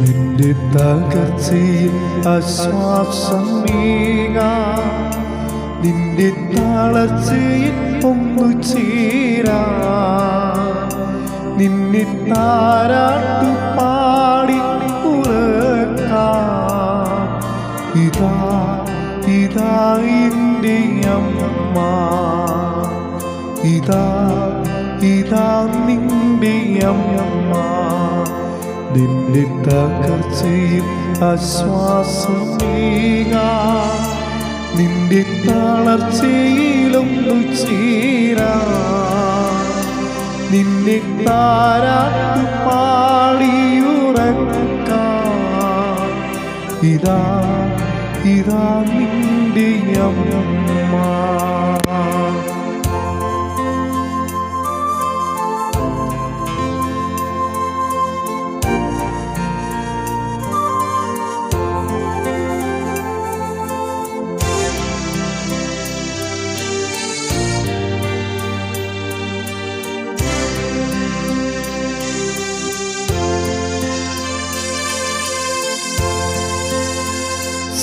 നിന്റെ തകർച്ചയിൽ ആശ്വാസം വീങ്ങ നിന്റെ താളച്ചയിൽ ഒന്നു ചേരാ നിന്നെ താരാട്ടു പാടി ഉറക്കാം. ഇതാ ഇതാ എന്റെ അമ്മ. ഇതാ ഇതാ നിന്റെ അമ്മ. നിന്റെ തകർച്ചയിൽ ആശ്വാസമേക. നിന്റെ തളർച്ചയിലൊന്നു ചേരാ നിന്നെ താരാട്ടു പാടിയുറക്കാം ഇതാ ഇതാ നിന്റെ അമ്മ.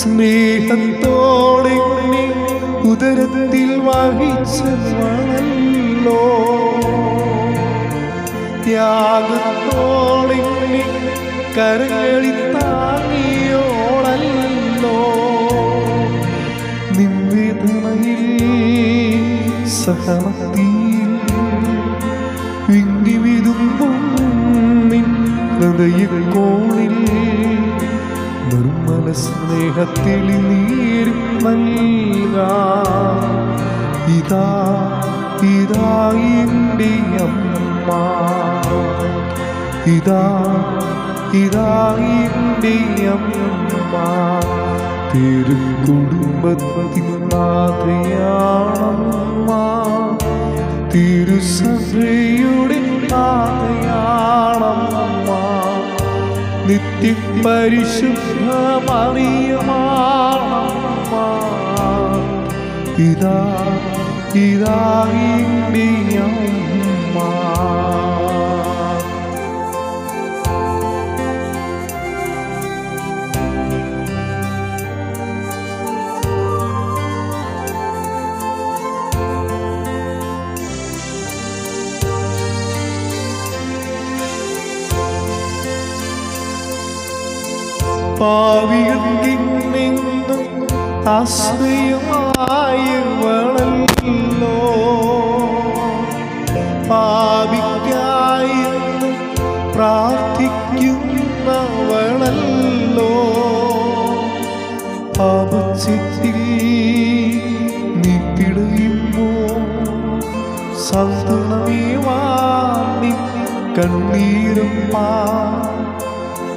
സ്നേഹത്തോടെ ഉദരത്തിൽ വഹിച്ചോ ത്യാഗത്തോടെ നീ കരകളിൽ താങ്ങിയോളല്ലോ. നിവേദനയിൽ സഹമത്തിൽ വിങ്ങി വിതുമ്പും നിൻ നിർമ്മല സ്നേഹത്തിൽ നീരും നൽക. ഇതാ ഇതാ എന്റെ അമ്മ. ഇതാ ഇതാ എന്റെ അമ്മ. തിരുക്കുടുംബത്തിൻ നാഥയാണമ്മ. തിരുസഭയുടെ നിത്യ പരിശുദ്ധ മറിയമാണമ്മ ഇതാ ഇതാ എന്റെ പാവിയെന്നും ആശ്രയമായവളല്ലോ പാവിക്കായെന്ന് പ്രാർത്ഥിക്കുന്നവളല്ലോ. പാപച്ചിത്തിൽ നീ പിടയുമ്പോ സന്തണമേവാണി കണ്ണീരും പാ.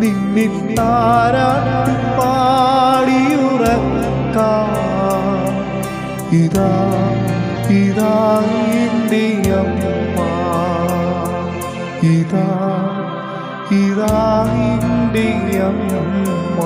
നിന്നെ താരാട്ടു പാടിയുറക്കാം. ഇതാ ഇതാ ഇന്ത്യമ്മ ഇതാ ഇതാ ഇന്ത്യമ്മ